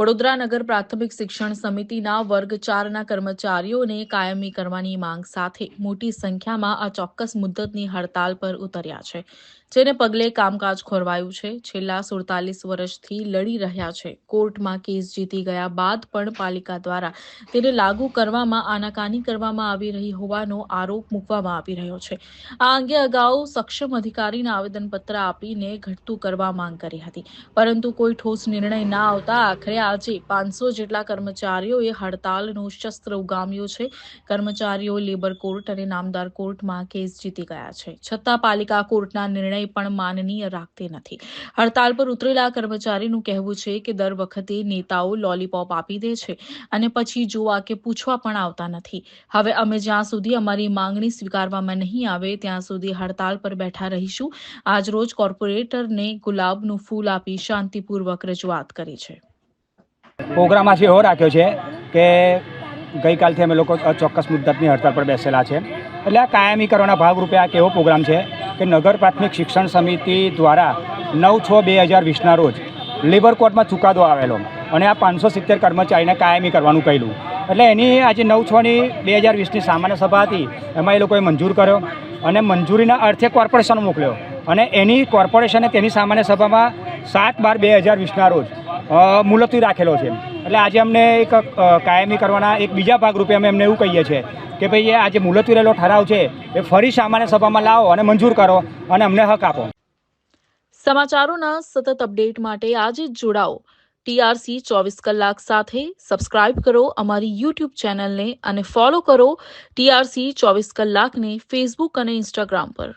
વડોદરા નગર પ્રાથમિક શિક્ષણ સમિતિના વર્ગ ચારના કર્મચારીઓને કાયમી કરવાની માંગ સાથે મોટી સંખ્યામાં આ ચોક્કસ મુદ્દતની હડતાલ પર ઉતર્યા છે, જેને પગલે કામકાજ ખોરવાયું છે. છેલ્લા સુડતાલીસ વર્ષથી લડી રહ્યા છે. કોર્ટમાં કેસ જીતી ગયા બાદ પણ પાલિકા દ્વારા તેને લાગુ કરવામાં આનાકાની કરવામાં આવી રહી હોવાનો આરોપ મૂકવામાં આવી રહ્યો છે. આ અંગે અગાઉ સક્ષમ અધિકારીને આવેદનપત્ર આપીને ઘટતું કરવા માંગ કરી હતી, પરંતુ કોઈ ઠોસ નિર્ણય ના આવતા આખરે આજે પાંચસો જેટલા કર્મચારીઓએ હડતાલનું શસ્ત્ર ઉગામ્યું છે. કર્મચારીઓ લેબર કોર્ટ અને નામદાર કોર્ટમાં કેસ જીતી ગયા છે. છતાં પાલિકા કોર્ટના નિર્ણય પણ માનનીય રાખતી નથી. હડતાલ પર ઉતરેલા કર્મચારીનું કહેવું છે કે દર વખતે નેતાઓ લોલીપોપ આપી દે છે અને પછી જોવા કે પૂછવા પણ આવતા નથી. હવે અમે જ્યાં સુધી અમારી માંગણી સ્વીકારવામાં નહીં આવે ત્યાં સુધી હડતાલ પર બેઠા રહીશું. આજરોજ કોર્પોરેટરને ગુલાબનું ફૂલ આપી શાંતિપૂર્વક રજૂઆત કરી છે. પ્રોગ્રામ આજે એવો રાખ્યો છે કે ગઈકાલથી અમે લોકો ચોક્કસ મુદ્દતની હડતાળ પર બેસેલા છે. એટલે આ કાયમી કરવાના ભાગરૂપે આ કેવો પ્રોગ્રામ છે કે નગર પ્રાથમિક શિક્ષણ સમિતિ દ્વારા નવ છ બે હજાર વીસના રોજ લેબર કોર્ટમાં ચુકાદો આવેલો અને આ પાંચસો સિત્તેર કર્મચારીને કાયમી કરવાનું કહેલું. એટલે એની આજે નવ છની બે હજાર વીસની સામાન્ય સભા હતી, એમાં એ લોકોએ મંજૂર કર્યો અને મંજૂરીના અર્થે કોર્પોરેશન મોકલ્યો. અને એની કોર્પોરેશને તેની સામાન્ય સભામાં સાત બાર બે હજાર વીસના રોજ મુલતવી રાખેલો છે. એટલે આજે અમને એક કાયમી કરવાના એક બીજા ભાગરૂપે અમે એમને એવું કહીએ છીએ કે ભાઈ, એ આજે મુલતવી રહેલો ઠરાવ છે, એ ફરી સામાન્ય સભામાં લાવો અને મંજૂર કરો અને અમને હક આપો. સમાચારોના સતત અપડેટ માટે આજે જ જોડાઓ. ટીઆરસી ચોવીસ કલાક સાથે સબસ્ક્રાઇબ કરો અમારી યુટ્યુબ ચેનલને અને ફોલો કરો ટીઆરસી ચોવીસ કલાકને ફેસબુક અને ઇન્સ્ટાગ્રામ પર.